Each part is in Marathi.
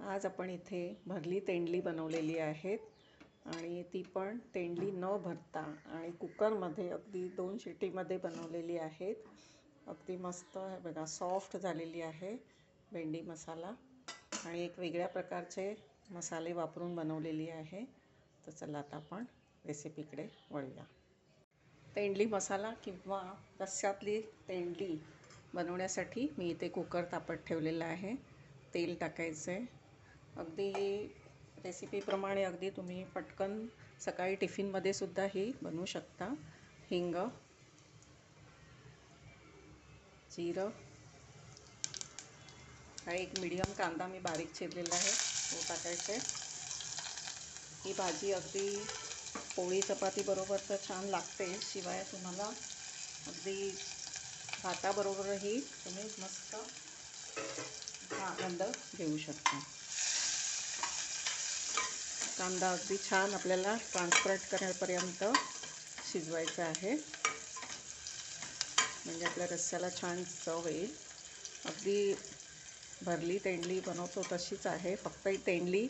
आज आपण इथे भरली तेंडली बनवलेली आहेत आणि ती पण तेंडली न भरता आणि कुकरमध्ये अगदी दोन शिटीमध्ये बनवलेली आहेत. अगदी मस्त बघा सॉफ्ट झालेली आहे भेंडी मसाला आणि एक वेगळ्या प्रकारचे मसाले वापरून बनवलेली आहे. तर चला आता आपण रेसिपीकडे वळूया. तेंडली मसाला किंवा रस्स्यातली तेंडली बनवण्यासाठी मी इथे कुकर तापत ठेवलेलं आहे. तेल टाकायचं आहे अगदी रेसिपीप्रमाणे अगदी तुम्ही पटकन सकाळी टिफिनमध्ये सुद्धा ही बनवू शकता. हिंग जिरं हा एक मिडियम कांदा मी बारीक चिरलेला आहे. तो टाकायचा ही भाजी अगदी पोळी चपातीबरोबर तर छान लागते शिवाय तुम्हाला अगदी भाताबरोबरही तुम्ही मस्त हा आनंद घेऊ शकता. कांदा अगदी छान आपल्याला ट्रान्सपरंट करण्यापर्यंत शिजवायचा आहे. म्हणजे आपल्या रस्स्याला छान चव येईल. अगदी भरली तेंडली बनवतो तशीच आहे. फक्त ही तेंडली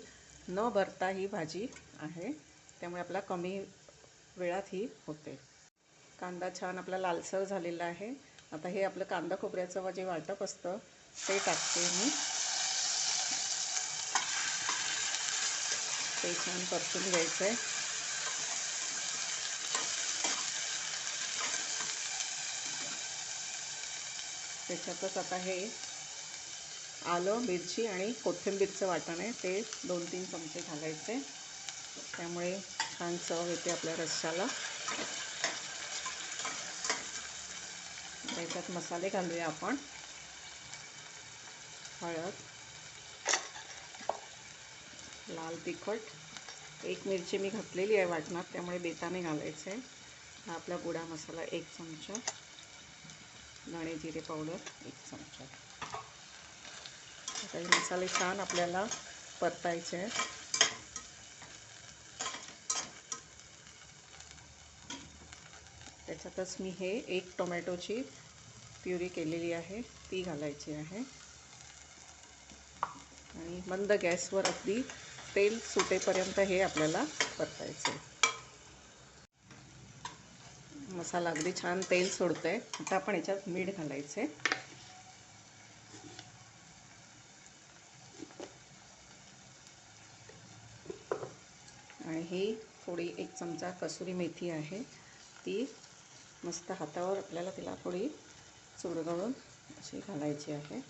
न भरता ही भाजी आहे. त्यामुळे आपला कमी वेळात ही होते. कांदा छान आपला लालसर झालेला आहे. आता हे आपलं कांदा खोबऱ्याचं जे वाटप असतं ते टाकते मी. ते छान परतून घ्यायचं आहे. त्याच्यातच आता हे आलं मिरची आणि कोथिंबीरचं वाटण आहे ते दोन तीन चमचे घालायचे. त्यामुळे छान चव येते आपल्या रश्याला त्याच्यात मसाले घालूया आपण. हळद. लाल तिखट. एक मिरची मी घातलेली आहे वाटणात त्यामुळे बेताने घालायचं. आहे हा आपला गुडा मसाला एक चमचा. धणे जिरे पावडर एक चमचा. आता हे मसाले छान आपल्याला परतायचे आहेत. त्याच्यातच मी हे एक टोमॅटोची प्युरी केलेली आहे ती घालायची आहे. आणि मंद गॅसवर अगदी तेल सुटेपर्यंत हे आपल्याला परतायचं मसाला अगदी छान तेल सोडतोय. आता आपण याच्यात मीठ घालायचे आणि ही थोडी एक चमचा कसुरी मेथी आहे. ती मस्त हातावर आपल्याला तिला थोडी चुरगळून अशी घालायची आहे.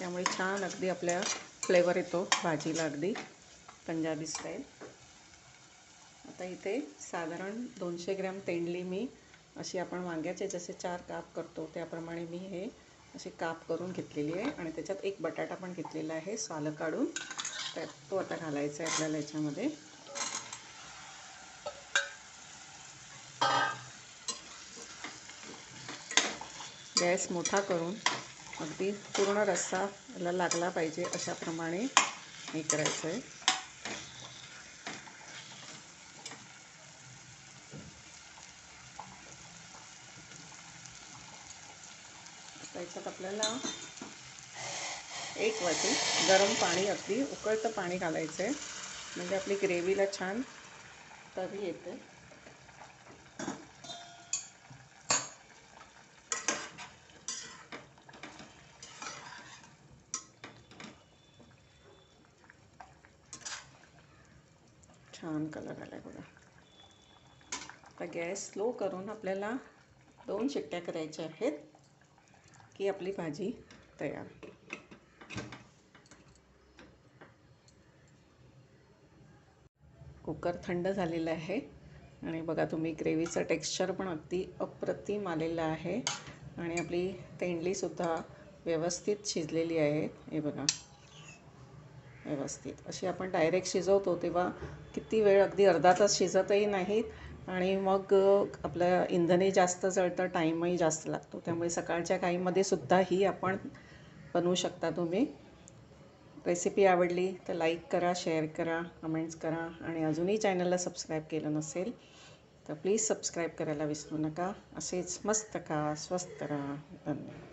त्यामुळे छान अगदी आपल्या फ्लेवर येतो भाजीला अगदी. पंजाबी स्टाईल आता इथे साधारण दोनशे ग्रॅम तेंडली मी अशी आपण वांग्याचे जसे चार काप करतो त्याप्रमाणे मी हे अशी काप करून घेतलेली आहे. आणि त्याच्यात एक बटाटा पण घेतलेला आहे सालं काढून. त्यात तो आता घालायचा आहे आपल्याला याच्यामध्ये. गॅस मोठा करून अगदी पूर्ण रस्सा याला लागला पाहिजे अशाप्रमाणे हे करायचं आहे त्याच्यात आपल्याला एक वाटी गरम पाणी अगदी उकळतं पाणी घालायचं आहे म्हणजे आपली ग्रेव्हीला छान तवी येते. छान कलर आला आहे बघा. आता गॅस स्लो करून आपल्याला दोन शिट्ट्या करायच्या आहेत की आपली भाजी तयार. कुकर थंड झालेलं आहे आणि बघा तुम्ही ग्रेव्हीचं टेक्स्चर पण अगदी अप्रतिम आलेलं आहे आणि आपली तेंडलीसुद्धा व्यवस्थित शिजलेली आहे. हे बघा. व्यवस्थित. अशी आपण डायरेक्ट शिजवतो तेव्हा किती वेळ अगदी अर्धा तास शिजतही नाहीत आणि मग आपलं इंधनही जास्त जळतं टाईमही जास्त लागतो. त्यामुळे सकाळच्या काहीमध्ये सुद्धा ही आपण बनवू शकता तुम्ही. रेसिपी आवडली तर लाईक करा शेअर करा कमेंट्स करा आणि अजूनही चॅनलला सबस्क्राईब केलं नसेल तर प्लीज सबस्क्राईब करायला विसरू नका. असेच मस्त का स्वस्त राहा धन्यवाद.